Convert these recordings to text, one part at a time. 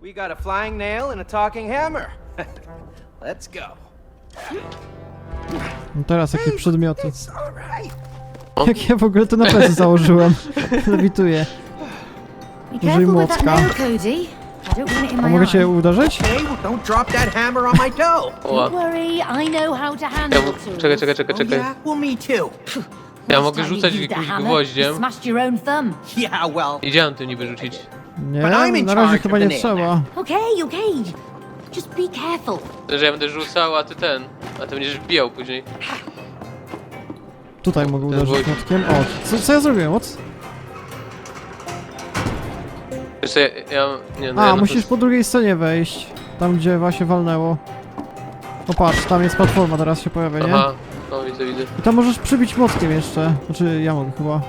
We got a flying nail and a talking hammer. Let's go. No teraz jakie przedmioty. It's all right. Jak ja w ogóle to na plecy założyłem. Lewituję. Be Użyj careful with that młocka. nail, Cody. I don't want it in A my mogę eye. cię uderzyć? Hey, well, don't drop that hammer on my toe. Oła. Don't worry, I know how to Ja handle mu... tools. Czekaj, czekaj, czekaj, Oh, czekaj. yeah? Well, me too. Ja Last mogę time you rzucać used a jakimś hammer, you gwoździem. smashed your own thumb. Yeah, well, I działam tym niby rzucić. Nie, But I'm in na razie charge chyba of nie the trzeba. Okay, okay. Just be careful. Że ja będę rzucał, a ty ten. A ty będziesz wbijał później. Tutaj mogę uderzyć gwoźdź. młotkiem. O, co, co ja zrobiłem? What? Wiesz co, ja... ja nie, no A, ja na musisz to- po drugiej stronie wejść. Tam, gdzie właśnie walnęło. O patrz, tam jest platforma, teraz się pojawia, nie? Aha, no widzę, widzę. I tam możesz przybić młotkiem jeszcze. Znaczy, ja mogę chyba.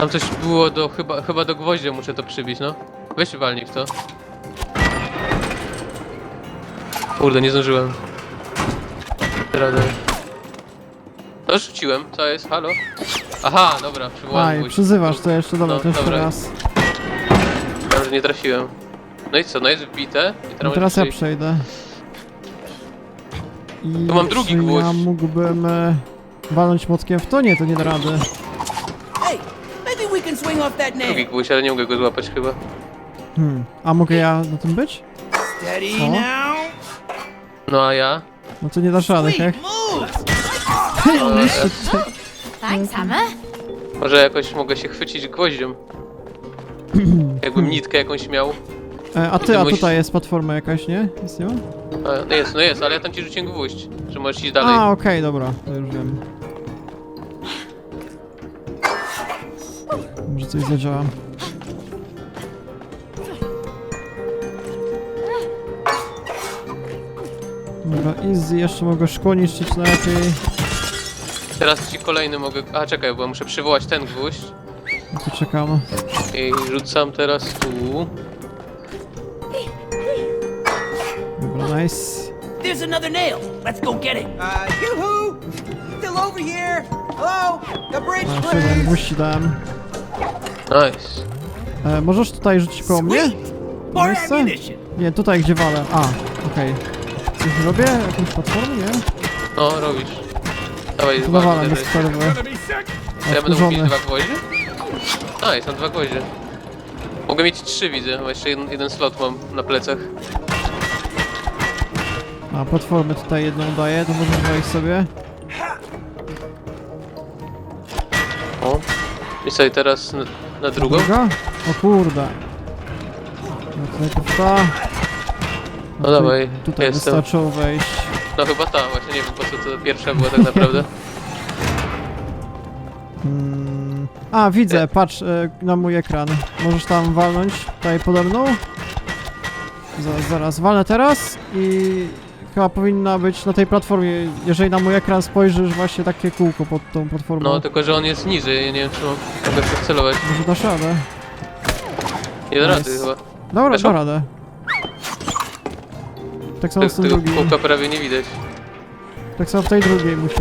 Tam coś było do... chyba, chyba do gwoździa muszę to przybić, no. Weź walnij w to. Kurde, nie zdążyłem. Radę. No rzuciłem, co jest? Halo? Aha, dobra, przywołałem Aj, gwóźdź. przyzywasz to jeszcze, dobra, No, to jeszcze dobra. raz. Że nie trafiłem. No i co, no jest wbite? I No teraz, teraz ja przejdę. I Tu mam drugi czy ja gwóźdź. mógłbym e, walnąć młotkiem w to? Nie, to nie da rady. Swing off that Drugi ale nie mogę go złapać chyba. Hmm. A mogę ja na tym być? Steady Oh. now. No a ja? No to nie dasz rady, Sweet jak? move. Thanks, Hammer. Może jakoś mogę się chwycić gwoździem. Jakbym nitkę jakąś miał. E, a ty, a tutaj jest platforma jakaś, nie? Jest nie ma? A, no jest, no jest, ale ja tam ci rzuciłem gwóźdź. Że możesz iść dalej. A, okej, dobra, to już wiem. Może coś zadziała. Dobra, easy, jeszcze mogę szkło niszczyć najlepiej. Teraz ci kolejny mogę... A czekaj, bo muszę przywołać ten gwóźdź. No to czekam. I rzucam teraz tu. Dobra, nice. There's another nail. Let's go get it. Uh, yoo-hoo! Still over here. Hello? The bridge, please. dałem. Nice. E, możesz tutaj rzucić koło mnie? Miejsce? Nie, tutaj gdzie walę. A, okej. Coś robię? Jakąś platformę? Nie? No, robisz. Dawaj, To nawalam walnij bez przerwy. Ja będę mógł mieć Odkurzony. dwa gwoździe? A, jest tam dwa gwoździe. Mogę mieć trzy, widzę, bo jeszcze jeden, jeden slot mam na plecach. A, platformę tutaj jedną daję, to możesz wejść sobie. O. I sobie teraz na, drugą. Druga? O kurde. No to najpierw ta. No tu- dawaj, Tutaj jestem. wystarczyło wejść. No chyba ta, właśnie nie wiem po co to pierwsza była tak naprawdę. Hmm. A, widzę, patrz e, na mój ekran. Możesz tam walnąć tutaj pode mną. Zaraz, zaraz, walnę teraz i chyba powinna być na tej platformie, jeżeli na mój ekran spojrzysz, właśnie takie kółko pod tą platformą. No tylko, że on jest niżej, ja nie wiem czy mam, mogę się wcelować. Może dasz radę. Nie da Nice. rady chyba. Dobra, Weszło? da radę. Tak samo Te- z tym Tego drugim. kółka prawie nie widać. Tak samo w tej drugiej musisz.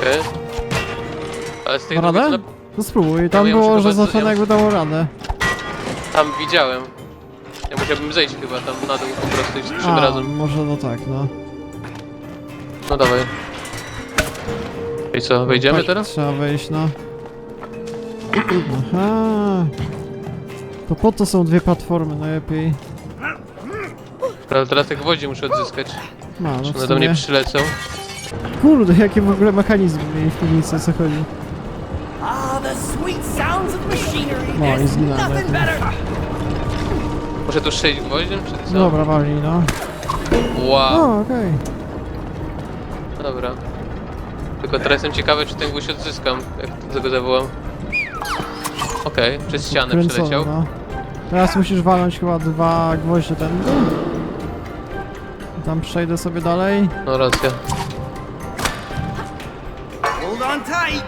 Okej. Ale z tej drugiej radę? to na- No spróbuj, Ja tam muszę było, chyba że ja jakby dało radę. tam widziałem. Ja musiałbym zejść chyba tam na dół po prostu i z trzym A, razem. może no tak, no. No dawaj. I co, wejdziemy tak, teraz? Trzeba wejść, no. Aha. To po to są dwie platformy najlepiej. Ale teraz te gwoździe muszę odzyskać. No, no w One do mnie sumie. przylecą. Kurde, jakie w ogóle mechanizmy mieli w piwnicy, o co chodzi. Ah, the sweet sounds of machinery. No, i There's nothing better. Muszę tu strzelić gwoździem, czy co? No dobra, walnij, no. Wow, O, okej. no dobra. Tylko teraz jestem ciekawy, czy ten gwóźdź odzyskam, jak tego zawołam. Okej, przez ścianę Kręcony, przeleciał. no. Teraz musisz walnąć chyba dwa gwoździe ten. Tam przejdę sobie dalej. No racja. Hold on tight.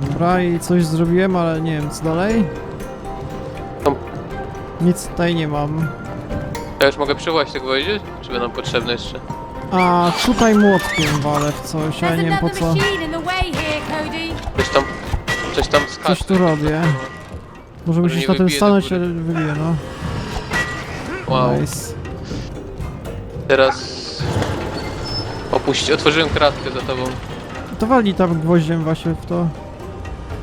Dobra, i coś zrobiłem, ale nie wiem co dalej. Nic tutaj nie mam. Ja już mogę przywołać te gwoździe? Czy będą potrzebne jeszcze? A tutaj młotkiem walę w coś, ale There's nie wiem po co. Coś tam, coś tam skacze. Coś tu robię. Może musisz na tym do stanąć, góry. ale wybije, no. Wow. Nice. Teraz... Opuść... Otworzyłem kratkę za tobą. To walnij tam gwoździem właśnie w to.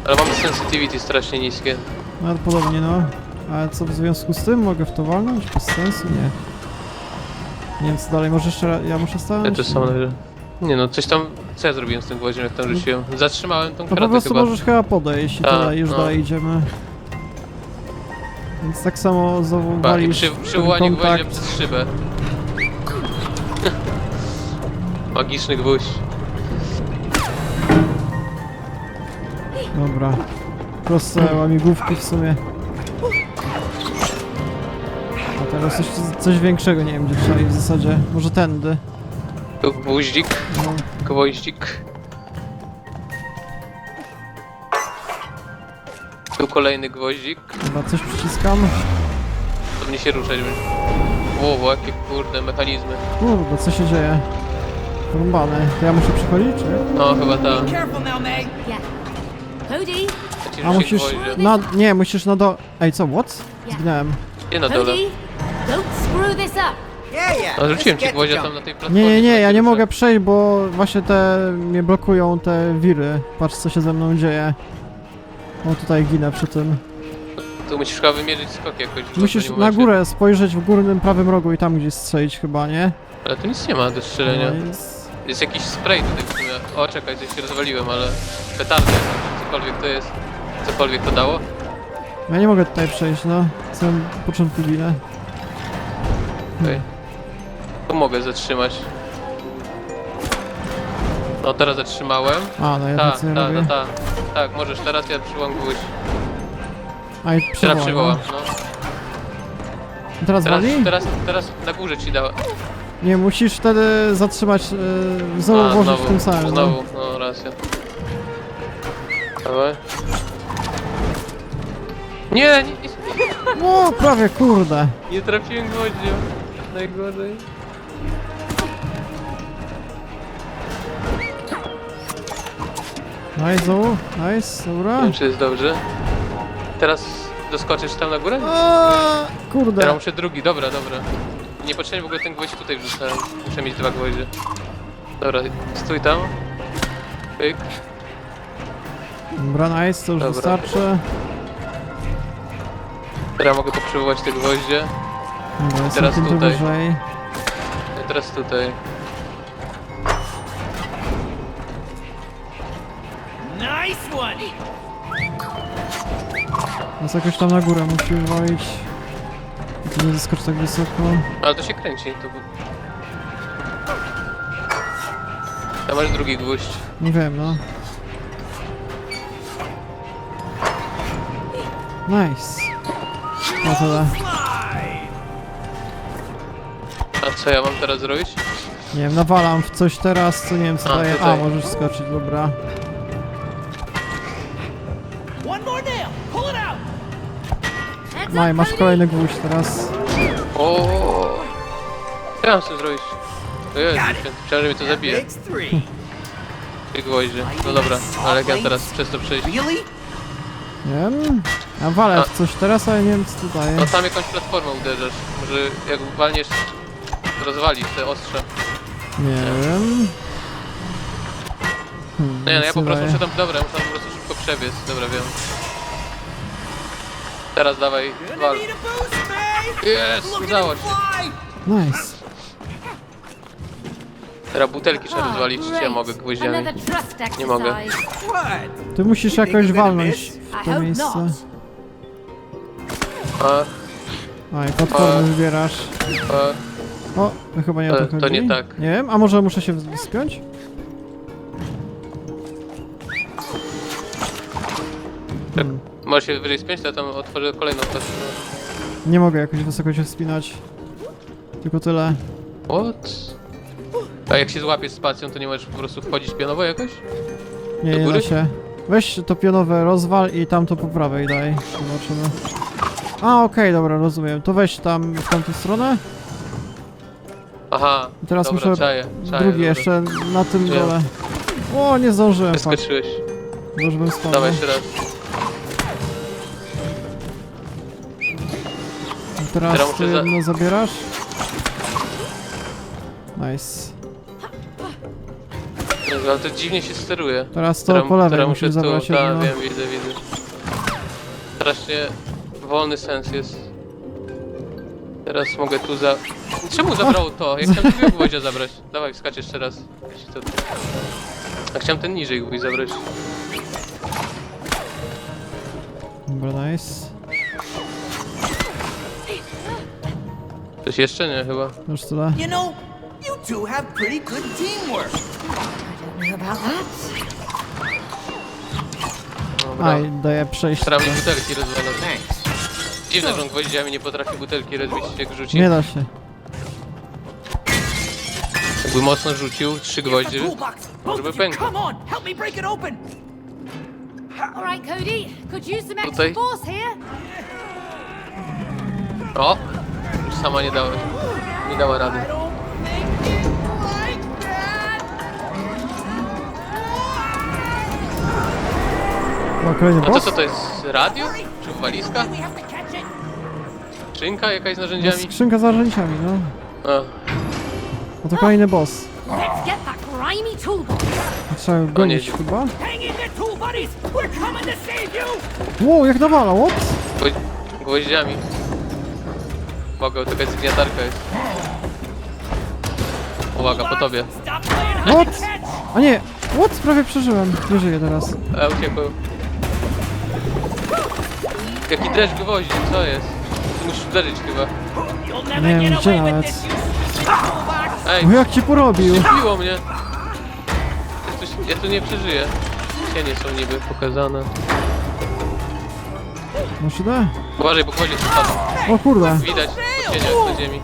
Ale mam sensitivity strasznie niskie. No podobnie, no. Ale co w związku z tym? Mogę w to walnąć? Bez sensu? Nie. Nie wiem co dalej, może jeszcze raz... Ja muszę Ja stanąć? to samo że... Nie no, coś tam... Co ja zrobiłem z tym gwoździem, jak tam rzuciłem? Zatrzymałem tą No po prostu chyba. możesz chyba podejść i Tak, tyle, już no. dalej idziemy. Więc tak samo znowu I walisz przy, ten przywołanie gwoździa kontakt. przez szybę. Magiczny gwóźdź. Dobra. Proste łamigłówki w sumie. Teraz jeszcze coś większego, nie wiem gdzie trzeba iść w zasadzie. Może tędy. Tu gwóździk, No. gwoździk. Tu kolejny gwoździk. Chyba coś przyciskam. Pewnie się ruszać będzie. Ło, jakie kurde mechanizmy. Kurde, co się dzieje? Rąbane. To ja muszę przychodzić, czy? No chyba ta. Careful now, May. Yeah. Cody? Ci A rzuci musisz... gwoździe. Na... Nie, musisz na do... Ej, co? What? Zginąłem. Nie na dole. Cody? Don't screw this up. Yeah, yeah. No rzuciłem Let's ci get gwoździa tam na tej platformie. Nie, nie, nie, ja nie mogę przejść, bo właśnie te... mnie blokują te wiry. Patrz, co się ze mną dzieje. O, tutaj ginę przy tym. Tu musisz chyba wymierzyć skok jakoś. w Musisz na momencie. górę spojrzeć w górnym prawym rogu i tam gdzieś strzelić chyba, nie? Ale tu nic nie ma do strzelenia. No, jest... Jest jakiś spray tutaj w sumie. O, czekaj, coś się rozwaliłem, ale... Petardę, cokolwiek to jest. Cokolwiek to dało. Ja nie mogę tutaj przejść, no. Na samym początku ginę. Okej. Tu mogę zatrzymać. No teraz zatrzymałem. A, no ja Tak, nic nie tak, robię. możesz teraz ja przywołam gwóźdź. A i Teraz przywołam. przywołam, no. no. Teraz Teraz, wali? teraz, teraz na górze ci dała. Nie, musisz wtedy zatrzymać, yy, znowu A, włożyć w tym samym. znowu, no racja. Dawaj. Nie, nie, nie, No. O, prawie, kurde. nie trafiłem gwoździem. Najgorzej. Nice, znowu. Nice, dobra. Nie wiem, czy jest dobrze. Teraz doskoczysz tam na górę? A, Teraz kurde. muszę drugi, dobra, dobra. Niepotrzebnie w ogóle ten gwoźdź tutaj wrzucałem. Muszę mieć dwa gwoździe. Dobra, stój tam. Pyk. Dobra, nice, to już Dobra. wystarczy. Teraz mogę poprzebywać te gwoździe. Dobra, jestem Teraz tutaj. wyżej. I teraz tutaj. Nice one. Nas jakoś tam na górę musi walić. Tu nie zaskocz tak wysoko. Ale to się kręci. To... Tam masz drugi gwóźdź. Nie wiem, no. Nice. No tyle. A co ja mam teraz zrobić? Nie wiem, nawalam w coś teraz, co nie wiem co A, daje. A, tutaj. możesz skoczyć, dobra. One more nail. Pull it out. Heads No i up, masz Cody. kolejny gwóźdź teraz. O! Co ja mam tym zrobić? O Jezu, myślałem, że mnie to zabije. Makes three. Te gwoździe. No dobra, ale jak ja teraz przez to przejść? Really? Nie wiem. Ja walę A. w coś teraz, ale nie wiem co to daje. No tam jakąś platformę uderzasz. Może jak walniesz, rozwalisz te ostrze. Nie wiem. Hmm, Nie, no ja po prostu muszę tam, dobra, muszę tam po prostu szybko przebiec. Dobra, wiem. Teraz dawaj, wal. Jest, udało się. Nice. Teraz butelki trzeba Oh, rozwalić, czy ja mogę gwoździami. Nie mogę. Ty musisz jakoś walnąć w to miejsce. A, A, i platformy A. wybierasz. a, O, to chyba nie o To- to chodzi. to nie tak. Nie wiem, a może muszę się wz- wspiąć? Hmm. możesz się wyżej spiąć, to ja tam otworzę kolejną też. Nie mogę jakoś wysoko się wspinać. Tylko tyle. What? A jak się złapiesz spacją, to nie możesz po prostu wchodzić pionowo jakoś? Nie, Do nie da się. Weź to pionowe rozwal i tamto po prawej daj. Zobaczymy. A, okej, dobra, rozumiem. To weź tam w tamtą stronę. Aha, teraz dobra, muszę czaję, czaję, drugi dobra. jeszcze na tym Wiem. dole. O, nie zdążyłem, fakt. Wyskoczyłeś. Może bym spadł. Dawaj jeszcze raz. Teraz Teraz ty muszę za- jedno zabierasz. Nice. Jezu, Ale to dziwnie się steruje. Teraz to Teraz- po lewej teraz musisz muszę tu- zabrać tak, jedno. wiem, widzę, widzę. Strasznie wolny sens jest. Teraz mogę tu za... Czemu zabrało to? Ja chciałem drugiego gwoździa zabrać. Dawaj, skacz jeszcze raz. Jeśli to... A chciałem ten niżej gwóźdź zabrać. Dobra, nice. Coś jeszcze nie, chyba. Już tyle. You know, you two have pretty good teamwork. I don't know about that. Dobra. Aj, daję przejść. Się butelki rozwalać. Thanks. Dziwne, że on gwoździami nie potrafi butelki rozbić, jak rzuci. Nie da się. Jakby mocno rzucił, trzy gwoździe, toolbox. Both żeby of you, pękło. come on, help me break it open. All right, Cody. Could use some extra Tutaj. force here. O! Już sama nie dała, nie dała rady. No, kolejny No to boss? co to jest? Radio? Czy walizka? Skrzynka jakaś z No, narzędziami? skrzynka z narzędziami, no. A, No to kolejny boss. Let's get that grimy toolbox. Trzeba go gonić chyba. Hang in there, tool buddies. We're coming to save you. Wow, jak nawala, what? gwo- gwoździami. Uwaga, to jakaś zgniatarka jest. Uwaga, po tobie. Stop playing hide and What? catch. A nie! What? Prawie przeżyłem. Nie żyję teraz. E, uciekłem. Jaki dreszcz gwoździ, co jest? Musisz uderzyć chyba. Nie wiem, gdzie nawet. Ej, O, jak cię porobił! Biło mnie! Ja tu, ja tu nie przeżyję. Cienie są niby pokazane. Masz idę? Uważaj, bo spadł. O kurde. Widać po cieniach na ziemi.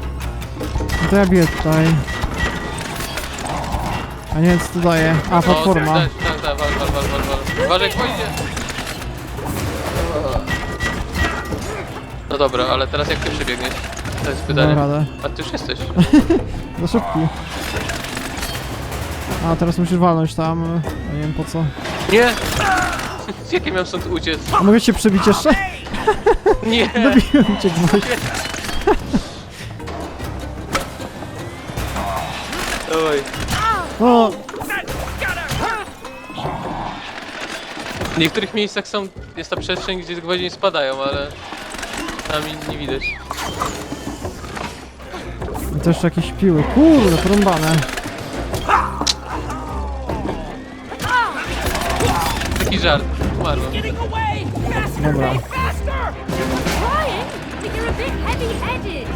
No to ja biję tutaj. A nie, co to daje? A, platforma. Tak, tak, tak, wal, wal, wal, wal, wal. Uważaj, gwoździe! Dobra, ale teraz jak ty przebiegniesz? To jest Dam pytanie. radę. A ty już jesteś. Za szybki. A, teraz musisz walnąć tam. A nie wiem po co. Nie! Jakie miałem stąd uciec? A mogę cię przebić jeszcze? Nie! Dobiłem cię gwoźdź. Dawaj. O, W niektórych miejscach są, jest ta przestrzeń, gdzie gwoździe nie spadają, ale tam nie widać. i to jeszcze jakieś piły. Kurde, porąbane. Taki żart. Umarłem. Getting away. Faster, Dobra. Ray, faster. Trying, but you're a bit heavy-headed.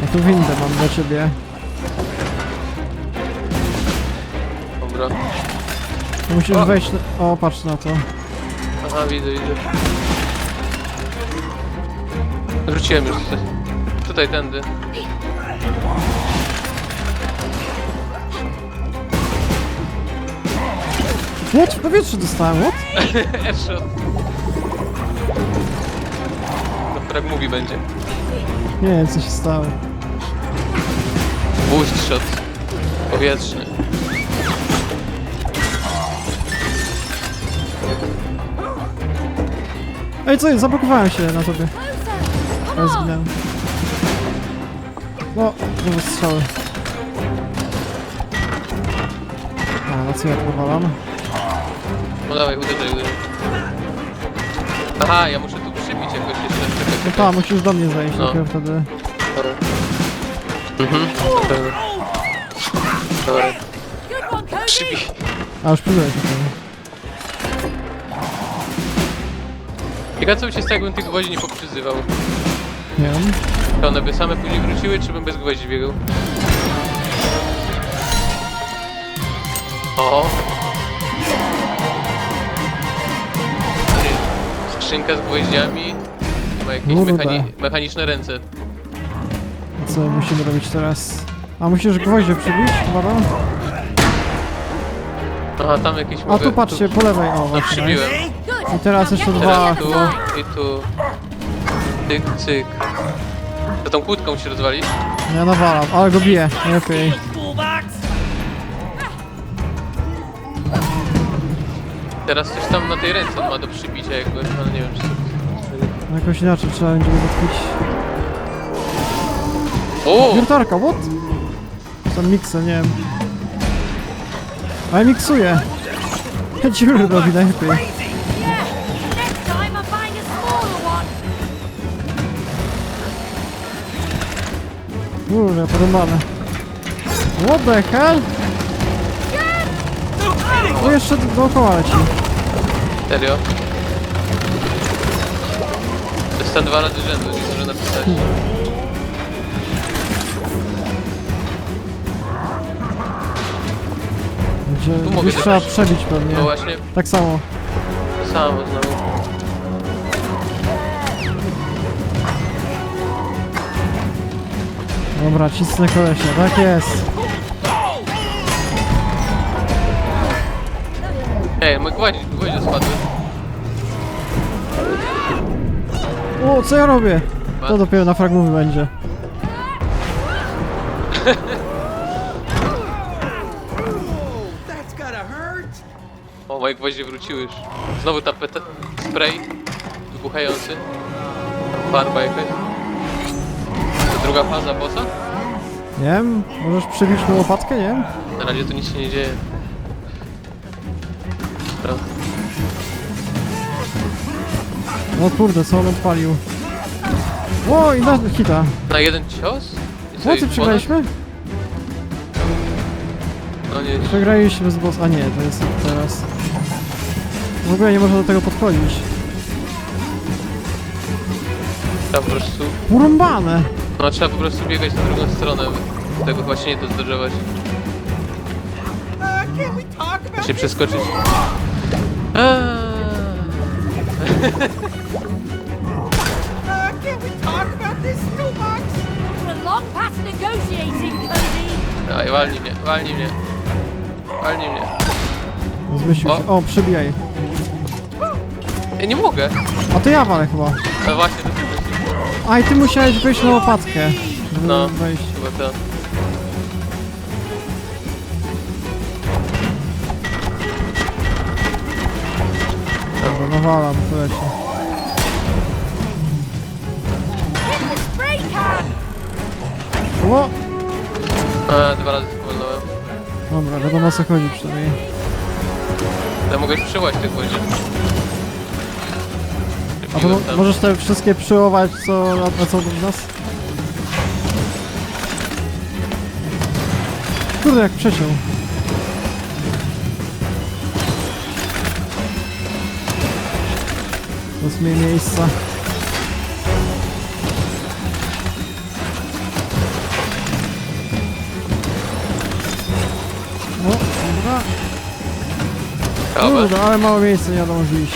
No tu windę mam dla ciebie. Dobra. Musisz O. wejść. na- O, patrz na to. Aha, widzę, widzę. Wróciłem już. tutaj. Tędy. What? W powietrzu dostałem, what? Airshot. To frag mówi będzie. Nie wiem, co się stało. Boost shot. Powietrzny. Ej, co jest? Zablokowałem się na tobie. Zginąłem. No, znowu strzały. A, na co ja powalam? No dawaj, uderzaj, uderzaj. Aha, ja muszę tu przybić jakoś jeszcze. Czekaj, No czekaj. ta, musisz do mnie zejść, No. dopiero wtedy. Dobra. Mhm, na pewno. Przybij. A, już przybyłeś do tego. Ciekawe co by się stało, jakbym tych gwoździ nie poprzyzywał. Nie wiem. To one by same później wróciły, czy bym bez gwoździ biegał? O! Skrzynka z gwoździami. Ma jakieś Kurde. mechani mechaniczne ręce. Co musimy robić teraz? A musisz gwoździe przybić? Tam? Aha, tam jakieś A mogę... tu patrzcie, po lewej, o No, właśnie. przybiłem. I teraz jeszcze get dwa. Tu i tu. Cyk, cyk. To tą kłódką się rozwalić? Ja nawalam, ale go biję. Toolbox. Teraz coś tam na tej ręce on ma do przybicia jakby, ale nie wiem czy to... Jakoś inaczej trzeba będzie go zatwić. O! Wiertarka, what? Tam miksel, nie wiem. Ale miksuje. Dziury robi najlepiej. Kurde, porąbane. What the hell? O, jeszcze dookoła leci. Serio? Dostałem dwa razy rzędu, nie może napisać. Gdzie Tu mogę gdzieś trzeba przebić pewnie. No właśnie, Tak samo. to samo znowu. Dobra, cisnę kolesia, tak jest. Ej, mój gwoźdź, gwoździe spadły. O, co ja robię? To dopiero na fragmowy będzie. O, moje gwoździe wróciły już. Znowu tapeta, spray wybuchający. Farba jakaś. Druga faza bossa? Nie wiem, możesz przybić mu łopatkę, nie wiem? Na razie tu nic się nie dzieje. Dobra. O kurde, co on odpalił? O, i na hita. Na jeden cios? I co, O, i ponad? przegraliśmy? No nie, Przegraliśmy z boss... A nie, to jest teraz. W ogóle nie można do tego podchodzić. trzeba po prostu... Urąbane! No trzeba po prostu biegać na drugą stronę. Tego właśnie nie. Uh, talk about Się przeskoczyć. Eee. Uh. Dawaj, walnij mnie, walnij mnie. Walnij mnie. Zmyślił O. się. O, przybijaj. Ej, nie mogę. A to ja walę chyba. No właśnie, to jest A i ty musiałeś wejść na łopatkę. Żeby No. wejść. chyba to. Dobra, nawalam, to leci. O! A, dwa razy spowolnąłem. Dobra, wiadomo o co chodzi przynajmniej. Ja mogę przywołać tych gwoździ. A to mo- Tam. możesz te wszystkie przyłować, co lecą do nas? Kurde, jak przeciął. To jest mniej miejsca. O, dobra. Kurde, ale mało miejsca, nie iść.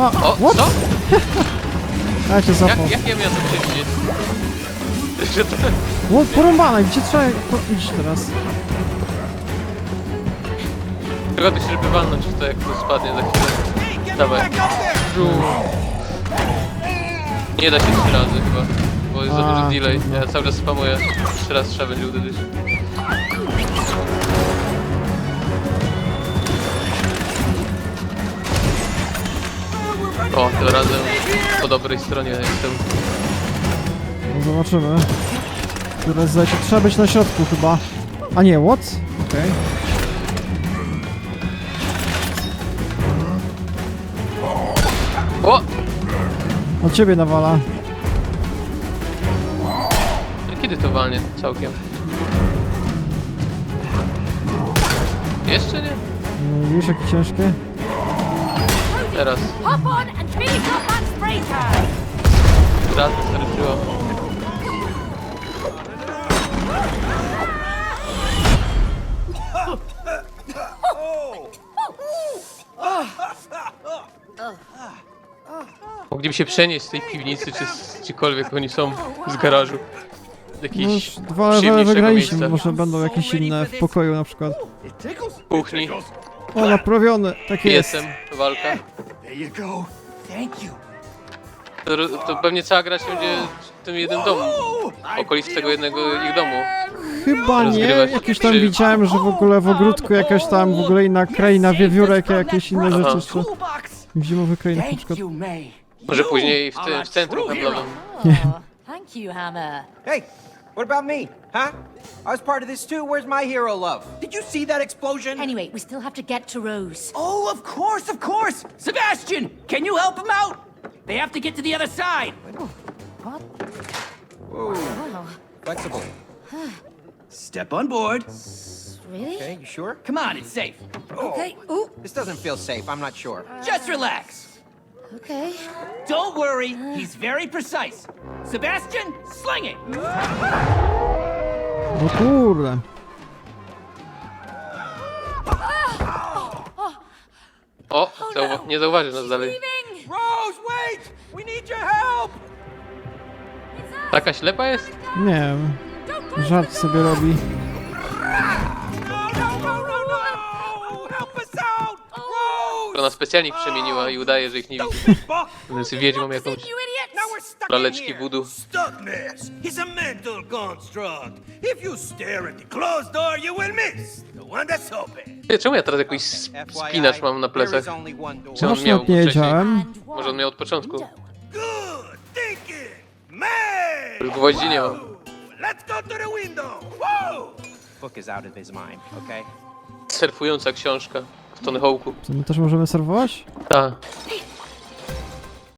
O, what? co? Ja cię zapał. Jak, jak ja miałem to przewidzieć? Że to... O, porąbane, gdzie trzeba po- iść teraz? Przygody się, żeby walnąć w to, jak to spadnie za chwilę. Dawaj. Nie da się trzy razy chyba, bo jest za A, duży delay. Ja cały czas spamuję. Trzy razy trzeba będzie uderzyć. O, tym razem po dobrej stronie jestem. No zobaczymy. Które zleci. Trzeba być na środku chyba. A nie, what? Okej. O! Od ciebie nawala. Kiedy to walnie całkiem? Jeszcze nie? No, Widzisz jakie ciężkie? Can. Raz wystarczyło. Mogliby się przenieść z tej piwnicy, czy z gdziekolwiek oni są z garażu. No Jakiejś już dwa levele przyjemniejszego wygraliśmy. miejsca. Może będą jakieś inne w pokoju na przykład. Kuchni. O, naprawione. Tak jest. Jestem, walka. There you go. Thank you. To, to pewnie cała gra się będzie w tym jednym domu. W okolicy tego jednego ich domu. Chyba nie. rozgrywać Jakieś tam przy- widziałem, że w ogóle w ogródku jakaś tam w ogóle inna kraina, wiewiórek, jakieś inne rzeczy Aha. jeszcze. Toolbox! W zimowych krainach na Thank przykład. you, May. Może później w tym w centrum handlowym. Oh, thank you, Hammer. Hey, what about me? Huh? I was part of this too. Where's my hero love? Did you see that explosion? Anyway, we still have to get to Rose. Oh, of course, of course! Sebastian, can you help him out? They have to get to the other side. What? Whoa, Wow. flexible. Step on board. Really? Okay, you sure? Come on, it's safe. Oh. Okay. Ooh. This doesn't feel safe, I'm not sure. Uh. Just relax. Okay. Don't worry, uh. he's very precise. Sebastian, sling it! O kurde. O, zauwa nie zauważy nas dalej. Leaving. Rose, wait! We need your help! Taka ślepa jest? Nie wiem. Żart sobie robi. No, no, no! Ona specjalnie ich przemieniła i udaje, że ich nie widzi. Więc wiedźmą jakąś laleczki voodoo. Stuck miss. He's a mental construct. If you stare at the closed door, you will miss the one that's open. Ty, czemu ja teraz jakiś sp- spinacz mam na plecach? Czy on Właśnie miał wcześniej? wiedziałem. Może on miał od początku. Good thinking. Man. Już gwoździ nie ma. Let's go to the window. Whoa. Book is out of his mind, okay? Surfująca książka w Tony Hawk'u. My też możemy serwować? Tak. Hey,